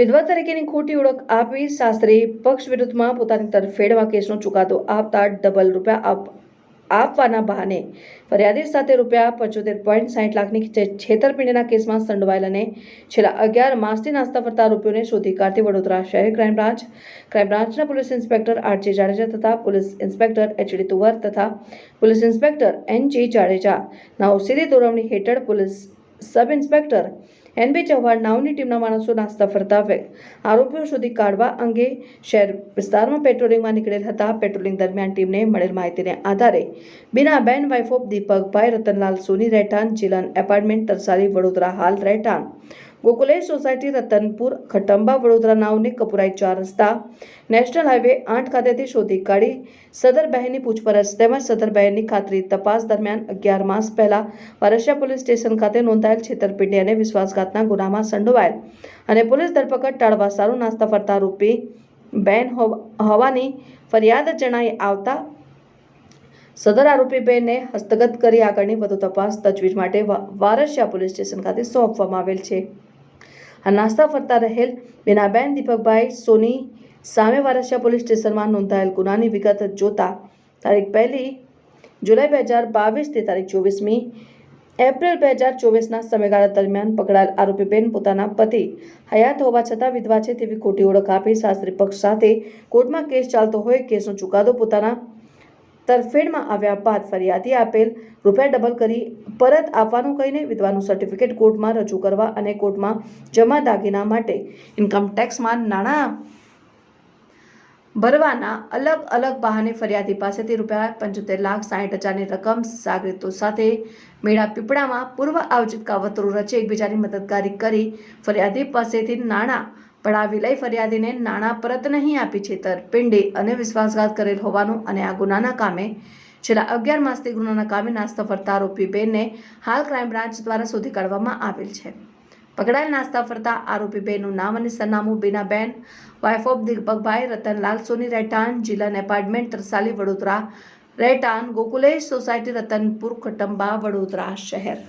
વિધવા તરીકેની ખોટી ઓળખ આપી શાસ્ત્રી પક્ષ વિરુદ્ધમાં પોતાની તરફેડવા કેસનો ચુકાદો આપતા ડબલ રૂપિયા આપ, આપવાના બહાને ફરિયાદી સાથે રૂપિયા પંચોતેર પોઈન્ટ સાઠ લાખની છેતરપિંડીના કેસમાં સંડોવાયેલ અને છેલ્લા અગિયાર માસથી નાસ્તા ફરતા આરોપીઓને શોધી કાઢતી વડોદરા શહેર ક્રાઇમ બ્રાન્ચ ક્રાઇમ બ્રાન્ચના police inspector R G Jadeja તથા police inspector H D Tuvar તથા police inspector N G Jadeja. નાઓ સીધી દોરવણી હેઠળ police sub inspector N B Chauhan નાવની ટીમના માણસો નાસ્તા ફરતા આરોપીઓ શોધી કાઢવા અંગે શહેર વિસ્તારમાં પેટ્રોલિંગમાં નીકળેલ હતા. પેટ્રોલિંગ દરમિયાન ટીમને મળેલ માહિતીને આધારે બીનાબેન વાઇફ ઓફ દીપકભાઈ રતનલાલ સોની રહેઠાણ, જીલન એપાર્ટમેન્ટ તરસાલી, વડોદરા હાલ રહેઠાણ. ગોકુલેશ સોસાયટી રતનપુર, ખટંબા, વડોદરા નાવની કપુરાઈ ચાર રસ્તા, નેશનલ હાઈવે આઠ ખાતેથી શોધી કાઢી સદર બહેનની પૂછપરછ તેમજ સદર બહેનની ખાતરી તપાસ દરમિયાન અગિયાર માસ પહેલા વારસિયા પોલીસ સ્ટેશન ખાતે નોંધાયેલ છેતરપિંડી અને વિશ્વાસઘાતના ગુનામાં સંડોવાયેલ અને પોલીસ ધરપકડ ટાળવા સારું નાસ્તા ફરતા રૂપી બેન હોવાની ફરિયાદ જણાઈ આવતા સદર આરોપી બેનને હસ્તગત કરી આગળની વધુ તપાસ તજવીજ માટે વારસિયા પોલીસ સ્ટેશન ખાતે સોંપવામાં આવેલ છે. આ નાસ્તા ફરતા રહેલ બેનાબેન દીપકભાઈ, સોની સામે વારસિયા પોલીસ સ્ટેશનમાં નોંધાયેલ ગુનાની વિગત જોતા તારીખ પહેલી જુલાઈ બે હજાર બાવીસથી તારીખ ચોવીસમી એપ્રિલ બે હજાર ચોવીસના સમયગાળા દરમિયાન પકડાયેલ આરોપીબેન પોતાના પતિ હયાત હોવા છતાં વિધવા છે તેવી ખોટી ઓળખ આપી શાસ્ત્રી પક્ષ સાથે કોર્ટમાં કેસ ચાલતો હોય, કેસનો ચુકાદો પોતાના તરફેણમાં આવ્યા બાદ ફરિયાદી આપેલ રૂપિયા ડબલ કરી પરત આપવાનું કહીને વિધવાનું સર્ટિફિકેટ કોર્ટમાં રજૂ કરવા અને કોર્ટમાં જમા દાગીના માટે ઇન્કમ ટેક્સમાં નાણાં ભરવાના અલગ અલગ બહાને ફરિયાદી પાસેથી રૂપિયા પંચોતેર લાખ સાઠ હજારની રકમ સાગરીતો સાથે મેળા પીપળામાં પૂર્વ આયોજિત કાવતરો રચી એકબીજાની મદદગારી કરી ફરિયાદી પાસેથી નાણાં પડાવી વિલય ફરિયાદીને નાણાં પરત નહીં આપી છેતરપિંડી અને વિશ્વાસઘાત કરેલ હોવાનું અને આ ગુનાના કામે છેલ્લા અગિયાર માસથી ગુનાના કામે નાસ્તા ફરતા આરોપી બેનને હાલ ક્રાઇમ બ્રાન્ચ દ્વારા શોધી કાઢવામાં આવેલ છે. પકડાયેલ નાસ્તા ફરતા આરોપી બેનનું નામ અને સરનામું બીનાબેન વાઇફ ઓફ દીપકભાઈ રતનલાલ સોની રહેઠાણ જિલ્લાન એપાર્ટમેન્ટ તરસાલી વડોદરા રહેઠાણ ગોકુલેશ સોસાયટી રતનપુર ખટંબા વડોદરા શહેર.